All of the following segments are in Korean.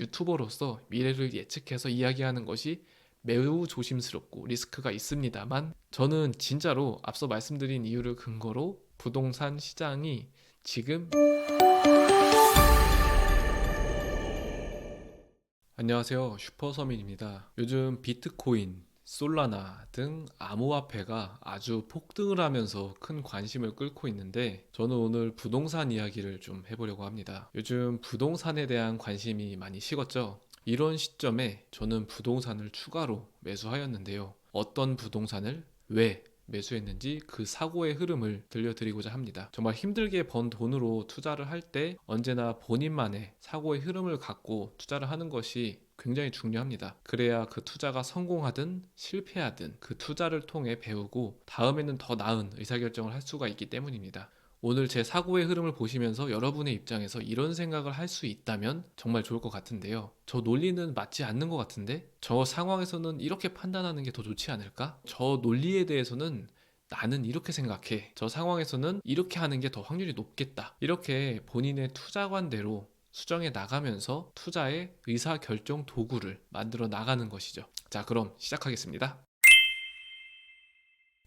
유튜버로서 미래를 예측해서 이야기하는 것이 매우 조심스럽고 리스크가 있습니다만 저는 진짜로 앞서 말씀드린 이유를 근거로 부동산 시장이 지금 안녕하세요. 슈퍼서민입니다. 요즘 비트코인 솔라나 등 암호화폐가 아주 폭등을 하면서 큰 관심을 끌고 있는데 저는 오늘 부동산 이야기를 좀 해보려고 합니다. 요즘 부동산에 대한 관심이 많이 식었죠. 이런 시점에 저는 부동산을 추가로 매수하였는데요. 어떤 부동산을 왜 매수했는지 그 사고의 흐름을 들려드리고자 합니다. 정말 힘들게 번 돈으로 투자를 할 때 언제나 본인만의 사고의 흐름을 갖고 투자를 하는 것이 굉장히 중요합니다. 그래야 그 투자가 성공하든 실패하든 그 투자를 통해 배우고 다음에는 더 나은 의사결정을 할 수가 있기 때문입니다. 오늘 제 사고의 흐름을 보시면서 여러분의 입장에서 이런 생각을 할 수 있다면 정말 좋을 것 같은데요. 저 논리는 맞지 않는 것 같은데 저 상황에서는 이렇게 판단하는 게 더 좋지 않을까? 저 논리에 대해서는 나는 이렇게 생각해. 저 상황에서는 이렇게 하는 게 더 확률이 높겠다. 이렇게 본인의 투자관대로 수정해 나가면서 투자의 의사 결정 도구를 만들어 나가는 것이죠. 자, 그럼 시작하겠습니다.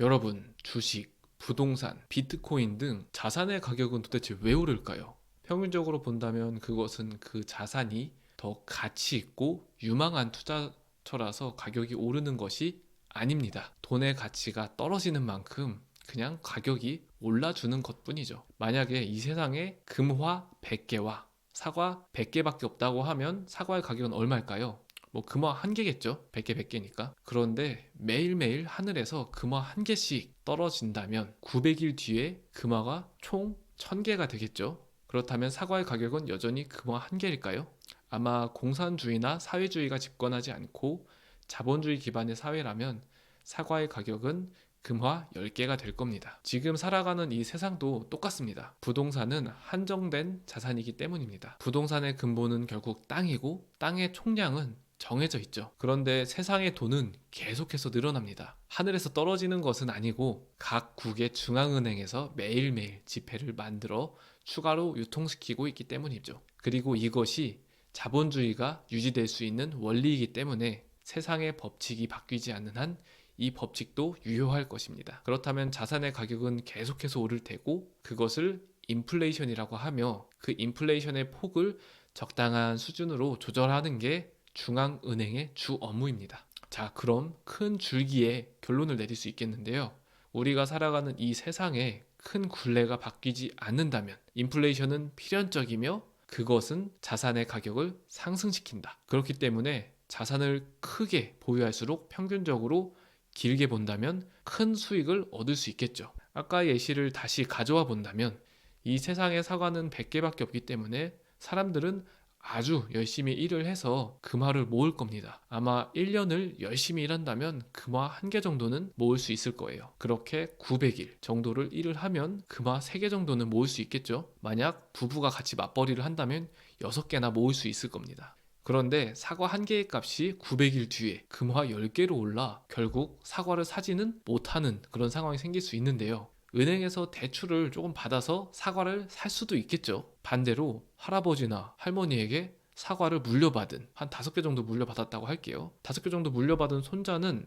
여러분, 주식, 부동산, 비트코인 등 자산의 가격은 도대체 왜 오를까요? 평균적으로 본다면 그것은 그 자산이 더 가치 있고 유망한 투자처라서 가격이 오르는 것이 아닙니다. 돈의 가치가 떨어지는 만큼 그냥 가격이 올라주는 것 뿐이죠. 만약에 이 세상에 금화 100개와 사과 100개밖에 없다고 하면 사과의 가격은 얼마일까요? 뭐 금화 한 개겠죠. 100개 100개니까. 그런데 매일매일 하늘에서 금화 한 개씩 떨어진다면 900일 뒤에 금화가 총 1000개가 되겠죠. 그렇다면 사과의 가격은 여전히 금화 한 개일까요? 아마 공산주의나 사회주의가 집권하지 않고 자본주의 기반의 사회라면 사과의 가격은 금화 10개가 될 겁니다. 지금 살아가는 이 세상도 똑같습니다. 부동산은 한정된 자산이기 때문입니다. 부동산의 근본은 결국 땅이고 땅의 총량은 정해져 있죠. 그런데 세상의 돈은 계속해서 늘어납니다. 하늘에서 떨어지는 것은 아니고 각 국의 중앙은행에서 매일매일 지폐를 만들어 추가로 유통시키고 있기 때문이죠. 그리고 이것이 자본주의가 유지될 수 있는 원리이기 때문에 세상의 법칙이 바뀌지 않는 한 이 법칙도 유효할 것입니다. 그렇다면 자산의 가격은 계속해서 오를 테고 그것을 인플레이션이라고 하며 그 인플레이션의 폭을 적당한 수준으로 조절하는 게 중앙은행의 주 업무입니다. 자, 그럼 큰 줄기에 결론을 내릴 수 있겠는데요. 우리가 살아가는 이 세상에 큰 굴레가 바뀌지 않는다면 인플레이션은 필연적이며 그것은 자산의 가격을 상승시킨다. 그렇기 때문에 자산을 크게 보유할수록 평균적으로 길게 본다면 큰 수익을 얻을 수 있겠죠. 아까 예시를 다시 가져와 본다면 이 세상에 사과는 100개밖에 없기 때문에 사람들은 아주 열심히 일을 해서 금화를 모을 겁니다. 아마 1년을 열심히 일한다면 금화 한 개 정도는 모을 수 있을 거예요. 그렇게 900일 정도를 일을 하면 금화 3개 정도는 모을 수 있겠죠. 만약 부부가 같이 맞벌이를 한다면 6개나 모을 수 있을 겁니다. 그런데 사과 한 개의 값이 900일 뒤에 금화 10개로 올라 결국 사과를 사지는 못하는 그런 상황이 생길 수 있는데요. 은행에서 대출을 조금 받아서 사과를 살 수도 있겠죠. 반대로 할아버지나 할머니에게 사과를 물려받은 한 다섯 개 정도 물려받았다고 할게요. 다섯 개 정도 물려받은 손자는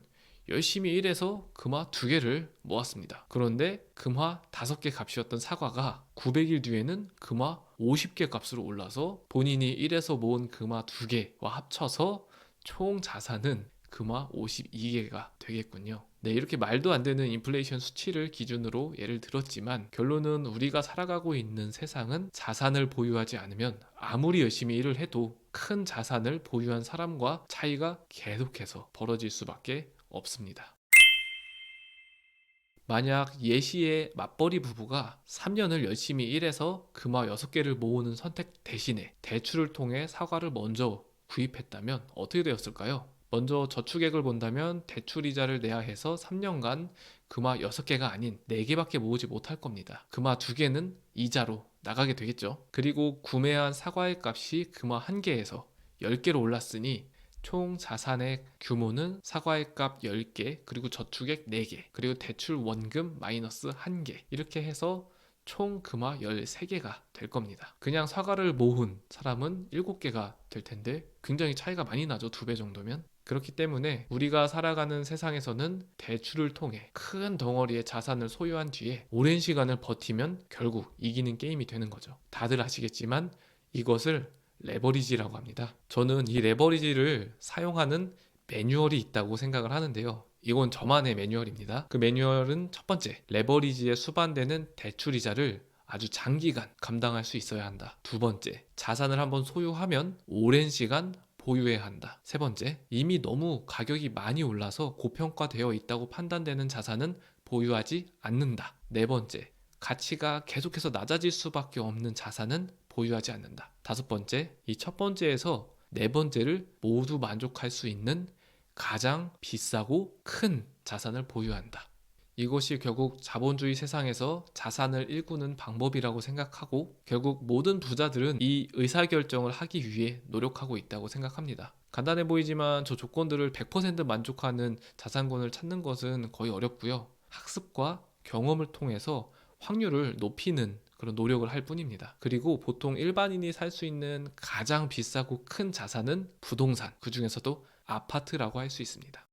열심히 일해서 금화 두 개를 모았습니다. 그런데 금화 다섯 개 값이었던 사과가 900일 뒤에는 금화 50개 값으로 올라서 본인이 일해서 모은 금화 두 개와 합쳐서 총 자산은 금화 52개가 되겠군요. 네, 이렇게 말도 안 되는 인플레이션 수치를 기준으로 예를 들었지만 결론은 우리가 살아가고 있는 세상은 자산을 보유하지 않으면 아무리 열심히 일을 해도 큰 자산을 보유한 사람과 차이가 계속해서 벌어질 수밖에 없습니다. 만약 예시의 맞벌이 부부가 3년을 열심히 일해서 금화 6개를 모으는 선택 대신에 대출을 통해 사과를 먼저 구입했다면 어떻게 되었을까요? 먼저 저축액을 본다면 대출 이자를 내야 해서 3년간 금화 6개가 아닌 4개밖에 모으지 못할 겁니다. 금화 2개는 이자로 나가게 되겠죠. 그리고 구매한 사과의 값이 금화 1개에서 10개로 올랐으니 총 자산의 규모는 사과의 값 10개, 그리고 저축액 4개, 그리고 대출 원금 마이너스 1개. 이렇게 해서 총 금화 13개가 될 겁니다. 그냥 사과를 모은 사람은 7개가 될 텐데 굉장히 차이가 많이 나죠. 두 배 정도면. 그렇기 때문에 우리가 살아가는 세상에서는 대출을 통해 큰 덩어리의 자산을 소유한 뒤에 오랜 시간을 버티면 결국 이기는 게임이 되는 거죠. 다들 아시겠지만 이것을 레버리지라고 합니다. 저는 이 레버리지를 사용하는 매뉴얼이 있다고 생각을 하는데요. 이건 저만의 매뉴얼입니다. 그 매뉴얼은 첫 번째, 레버리지에 수반되는 대출 이자를 아주 장기간 감당할 수 있어야 한다. 두 번째, 자산을 한번 소유하면 오랜 시간 보유해야 한다. 세 번째, 이미 너무 가격이 많이 올라서 고평가되어 있다고 판단되는 자산은 보유하지 않는다. 네 번째, 가치가 계속해서 낮아질 수밖에 없는 자산은 보유하지 않는다. 다섯 번째, 이 첫 번째에서 네 번째를 모두 만족할 수 있는 가장 비싸고 큰 자산을 보유한다. 이것이 결국 자본주의 세상에서 자산을 일구는 방법이라고 생각하고 결국 모든 부자들은 이 의사결정을 하기 위해 노력하고 있다고 생각합니다. 간단해 보이지만 저 조건들을 100% 만족하는 자산군을 찾는 것은 거의 어렵고요. 학습과 경험을 통해서 확률을 높이는 그런 노력을 할 뿐입니다. 그리고 보통 일반인이 살 수 있는 가장 비싸고 큰 자산은 부동산, 그 중에서도 아파트라고 할 수 있습니다.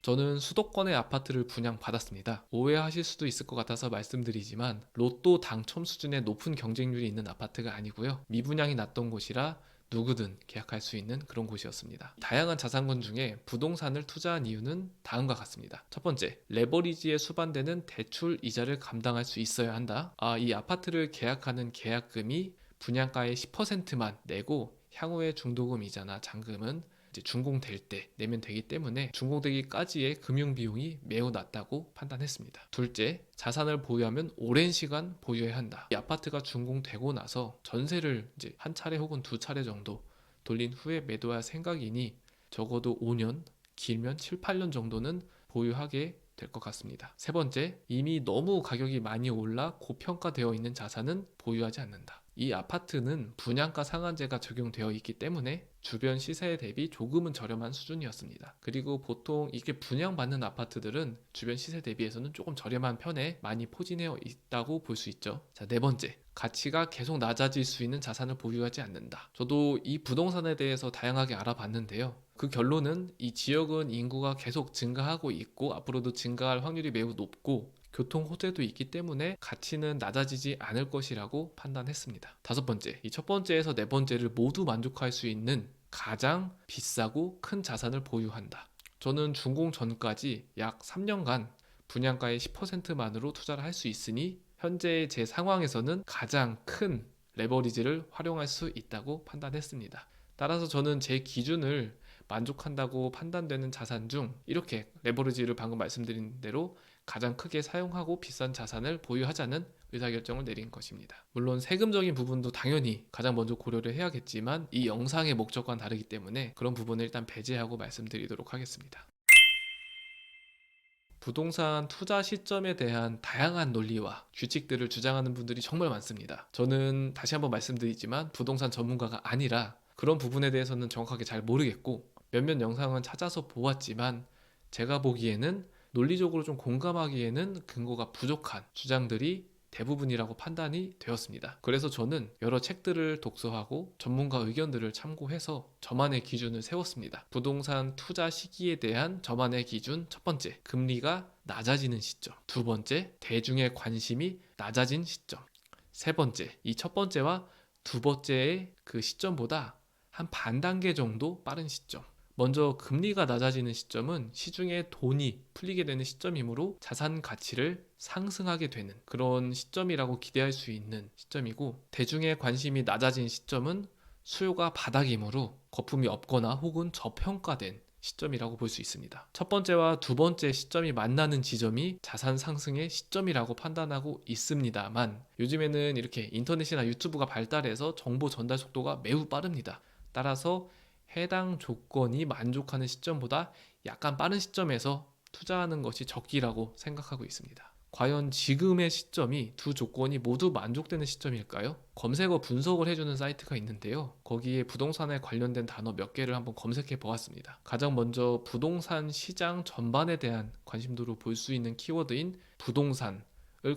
저는 수도권의 아파트를 분양받았습니다. 오해하실 수도 있을 것 같아서 말씀드리지만 로또 당첨 수준의 높은 경쟁률이 있는 아파트가 아니고요. 미분양이 났던 곳이라 누구든 계약할 수 있는 그런 곳이었습니다. 다양한 자산군 중에 부동산을 투자한 이유는 다음과 같습니다. 첫 번째, 레버리지에 수반되는 대출 이자를 감당할 수 있어야 한다. 아, 이 아파트를 계약하는 계약금이 분양가의 10%만 내고 향후에 중도금 이자나 잔금은 이제 준공될 때 내면 되기 때문에 준공되기까지의 금융 비용이 매우 낮다고 판단했습니다. 둘째, 자산을 보유하면 오랜 시간 보유해야 한다. 이 아파트가 준공되고 나서 전세를 이제 한 차례 혹은 두 차례 정도 돌린 후에 매도할 생각이니 적어도 5년, 길면 7, 8년 정도는 보유하게 될 것 같습니다. 세 번째, 이미 너무 가격이 많이 올라 고평가되어 있는 자산은 보유하지 않는다. 이 아파트는 분양가 상한제가 적용되어 있기 때문에 주변 시세 대비 조금은 저렴한 수준이었습니다. 그리고 보통 이게 분양받는 아파트들은 주변 시세 대비해서는 조금 저렴한 편에 많이 포진해 있다고 볼 수 있죠. 자, 네 번째. 가치가 계속 낮아질 수 있는 자산을 보유하지 않는다. 저도 이 부동산에 대해서 다양하게 알아봤는데요. 그 결론은 이 지역은 인구가 계속 증가하고 있고 앞으로도 증가할 확률이 매우 높고 교통 호재도 있기 때문에 가치는 낮아지지 않을 것이라고 판단했습니다. 다섯 번째, 이 첫 번째에서 네 번째를 모두 만족할 수 있는 가장 비싸고 큰 자산을 보유한다. 저는 준공 전까지 약 3년간 분양가의 10%만으로 투자를 할 수 있으니 현재 제 상황에서는 가장 큰 레버리지를 활용할 수 있다고 판단했습니다. 따라서 저는 제 기준을 만족한다고 판단되는 자산 중 이렇게 레버리지를 방금 말씀드린 대로 가장 크게 사용하고 비싼 자산을 보유하자는 의사결정을 내린 것입니다. 물론 세금적인 부분도 당연히 가장 먼저 고려를 해야겠지만 이 영상의 목적과는 다르기 때문에 그런 부분을 일단 배제하고 말씀드리도록 하겠습니다. 부동산 투자 시점에 대한 다양한 논리와 규칙들을 주장하는 분들이 정말 많습니다. 저는 다시 한번 말씀드리지만 부동산 전문가가 아니라 그런 부분에 대해서는 정확하게 잘 모르겠고 몇몇 영상은 찾아서 보았지만 제가 보기에는 논리적으로 좀 공감하기에는 근거가 부족한 주장들이 대부분이라고 판단이 되었습니다. 그래서 저는 여러 책들을 독서하고 전문가 의견들을 참고해서 저만의 기준을 세웠습니다. 부동산 투자 시기에 대한 저만의 기준 첫 번째, 금리가 낮아지는 시점. 두 번째, 대중의 관심이 낮아진 시점. 세 번째, 이 첫 번째와 두 번째의 그 시점보다 한 반 단계 정도 빠른 시점. 먼저 금리가 낮아지는 시점은 시중에 돈이 풀리게 되는 시점이므로 자산 가치를 상승하게 되는 그런 시점이라고 기대할 수 있는 시점이고 대중의 관심이 낮아진 시점은 수요가 바닥이므로 거품이 없거나 혹은 저평가된 시점이라고 볼 수 있습니다. 첫 번째와 두 번째 시점이 만나는 지점이 자산 상승의 시점이라고 판단하고 있습니다만 요즘에는 이렇게 인터넷이나 유튜브가 발달해서 정보 전달 속도가 매우 빠릅니다. 따라서 해당 조건이 만족하는 시점보다 약간 빠른 시점에서 투자하는 것이 적기라고 생각하고 있습니다. 과연 지금의 시점이 두 조건이 모두 만족되는 시점일까요? 검색어 분석을 해주는 사이트가 있는데요. 거기에 부동산에 관련된 단어 몇 개를 한번 검색해 보았습니다. 가장 먼저 부동산 시장 전반에 대한 관심도로 볼 수 있는 키워드인 부동산을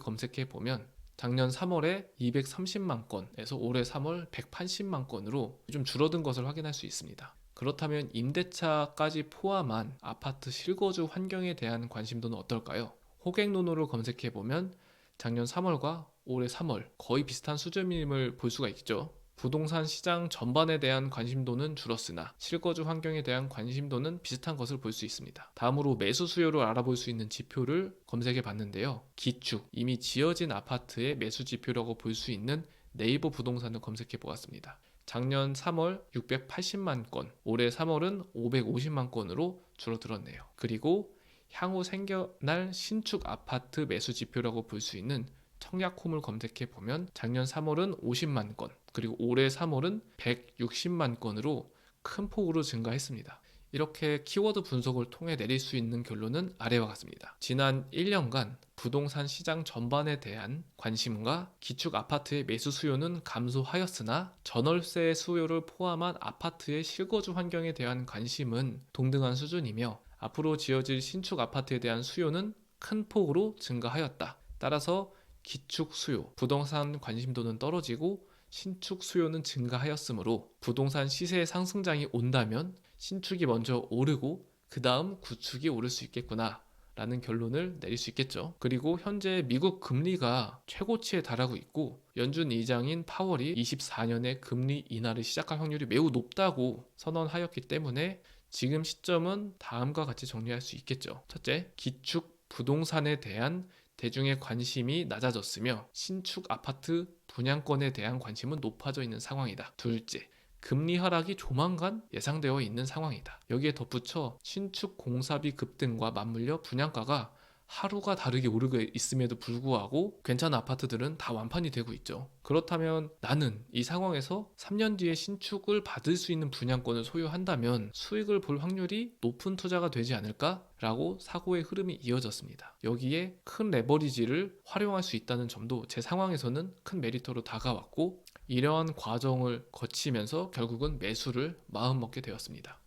검색해 보면 작년 3월에 230만 건에서 올해 3월 180만 건으로 좀 줄어든 것을 확인할 수 있습니다. 그렇다면 임대차까지 포함한 아파트 실거주 환경에 대한 관심도는 어떨까요? 호객노노를 검색해 보면 작년 3월과 올해 3월 거의 비슷한 수준임을 볼 수가 있죠. 부동산 시장 전반에 대한 관심도는 줄었으나 실거주 환경에 대한 관심도는 비슷한 것을 볼 수 있습니다. 다음으로 매수 수요를 알아볼 수 있는 지표를 검색해 봤는데요. 기축, 이미 지어진 아파트의 매수 지표라고 볼 수 있는 네이버 부동산을 검색해 보았습니다. 작년 3월 680만 건, 올해 3월은 550만 건으로 줄어들었네요. 그리고 향후 생겨날 신축 아파트 매수 지표라고 볼 수 있는 청약홈을 검색해 보면 작년 3월은 50만 건, 그리고 올해 3월은 160만 건으로 큰 폭으로 증가했습니다. 이렇게 키워드 분석을 통해 내릴 수 있는 결론은 아래와 같습니다. 지난 1년간 부동산 시장 전반에 대한 관심과 기축 아파트의 매수 수요는 감소하였으나 전월세 수요를 포함한 아파트의 실거주 환경에 대한 관심은 동등한 수준이며 앞으로 지어질 신축 아파트에 대한 수요는 큰 폭으로 증가하였다. 따라서 기축 수요, 부동산 관심도는 떨어지고 신축 수요는 증가하였으므로 부동산 시세의 상승장이 온다면 신축이 먼저 오르고 그 다음 구축이 오를 수 있겠구나. 라는 결론을 내릴 수 있겠죠. 그리고 현재 미국 금리가 최고치에 달하고 있고 연준 의장인 파월이 24년에 금리 인하를 시작할 확률이 매우 높다고 선언하였기 때문에 지금 시점은 다음과 같이 정리할 수 있겠죠. 첫째, 기축 부동산에 대한 대중의 관심이 낮아졌으며 신축 아파트 분양권에 대한 관심은 높아져 있는 상황이다. 둘째, 금리 하락이 조만간 예상되어 있는 상황이다. 여기에 덧붙여 신축 공사비 급등과 맞물려 분양가가 하루가 다르게 오르고 있음에도 불구하고 괜찮은 아파트들은 다 완판이 되고 있죠. 그렇다면 나는 이 상황에서 3년 뒤에 신축을 받을 수 있는 분양권을 소유한다면 수익을 볼 확률이 높은 투자가 되지 않을까 라고 사고의 흐름이 이어졌습니다. 여기에 큰 레버리지를 활용할 수 있다는 점도 제 상황에서는 큰 메리트로 다가왔고 이러한 과정을 거치면서 결국은 매수를 마음먹게 되었습니다.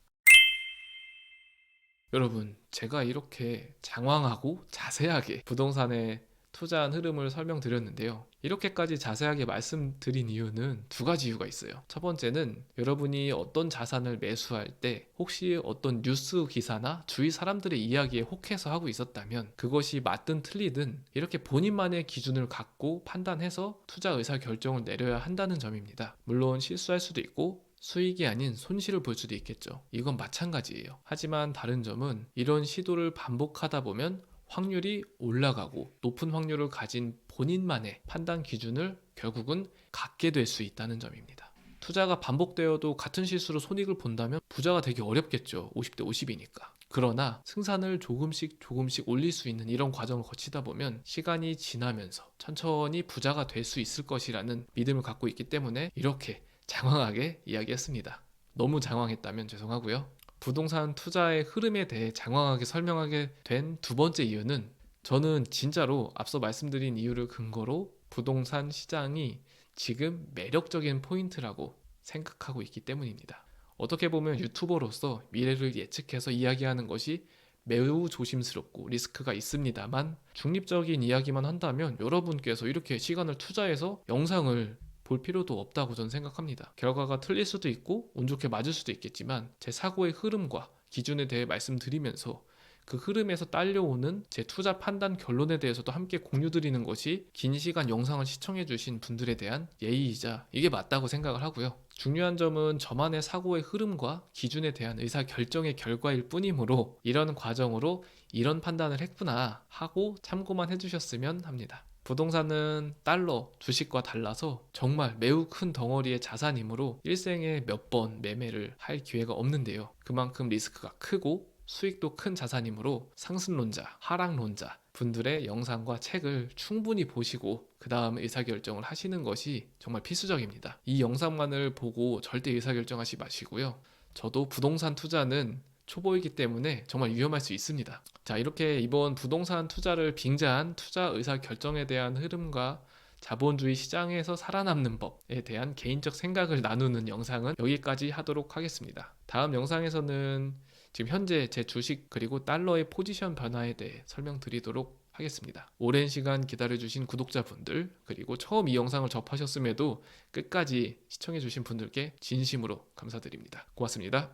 여러분, 제가 이렇게 장황하고 자세하게 부동산에 투자한 흐름을 설명드렸는데요. 이렇게까지 자세하게 말씀드린 이유는 두 가지 이유가 있어요. 첫 번째는 여러분이 어떤 자산을 매수할 때 혹시 어떤 뉴스 기사나 주위 사람들의 이야기에 혹해서 하고 있었다면 그것이 맞든 틀리든 이렇게 본인만의 기준을 갖고 판단해서 투자 의사 결정을 내려야 한다는 점입니다. 물론 실수할 수도 있고 수익이 아닌 손실을 볼 수도 있겠죠. 이건 마찬가지예요. 하지만 다른 점은 이런 시도를 반복하다 보면 확률이 올라가고 높은 확률을 가진 본인만의 판단 기준을 결국은 갖게 될 수 있다는 점입니다. 투자가 반복되어도 같은 실수로 손익을 본다면 부자가 되기 어렵겠죠. 50대 50이니까. 그러나 승산을 조금씩 조금씩 올릴 수 있는 이런 과정을 거치다 보면 시간이 지나면서 천천히 부자가 될 수 있을 것이라는 믿음을 갖고 있기 때문에 이렇게 장황하게 이야기했습니다. 너무 장황했다면 죄송하고요. 부동산 투자의 흐름에 대해 장황하게 설명하게 된 두 번째 이유는 저는 진짜로 앞서 말씀드린 이유를 근거로 부동산 시장이 지금 매력적인 포인트라고 생각하고 있기 때문입니다. 어떻게 보면 유튜버로서 미래를 예측해서 이야기하는 것이 매우 조심스럽고 리스크가 있습니다만 중립적인 이야기만 한다면 여러분께서 이렇게 시간을 투자해서 영상을 볼 필요도 없다고 저는 생각합니다. 결과가 틀릴 수도 있고 운 좋게 맞을 수도 있겠지만 제 사고의 흐름과 기준에 대해 말씀드리면서 그 흐름에서 딸려오는 제 투자 판단 결론에 대해서도 함께 공유드리는 것이 긴 시간 영상을 시청해주신 분들에 대한 예의이자 이게 맞다고 생각을 하고요. 중요한 점은 저만의 사고의 흐름과 기준에 대한 의사 결정의 결과일 뿐이므로 이런 과정으로 이런 판단을 했구나 하고 참고만 해주셨으면 합니다. 부동산은 달러, 주식과 달라서 정말 매우 큰 덩어리의 자산이므로 일생에 몇 번 매매를 할 기회가 없는데요. 그만큼 리스크가 크고 수익도 큰 자산이므로 상승론자, 하락론자 분들의 영상과 책을 충분히 보시고 그 다음 의사결정을 하시는 것이 정말 필수적입니다. 이 영상만을 보고 절대 의사결정하지 마시고요. 저도 부동산 투자는 초보이기 때문에 정말 위험할 수 있습니다. 자, 이렇게 이번 부동산 투자를 빙자한 투자 의사 결정에 대한 흐름과 자본주의 시장에서 살아남는 법에 대한 개인적 생각을 나누는 영상은 여기까지 하도록 하겠습니다. 다음 영상에서는 지금 현재 제 주식 그리고 달러의 포지션 변화에 대해 설명드리도록 하겠습니다. 오랜 시간 기다려주신 구독자분들 그리고 처음 이 영상을 접하셨음에도 끝까지 시청해주신 분들께 진심으로 감사드립니다. 고맙습니다.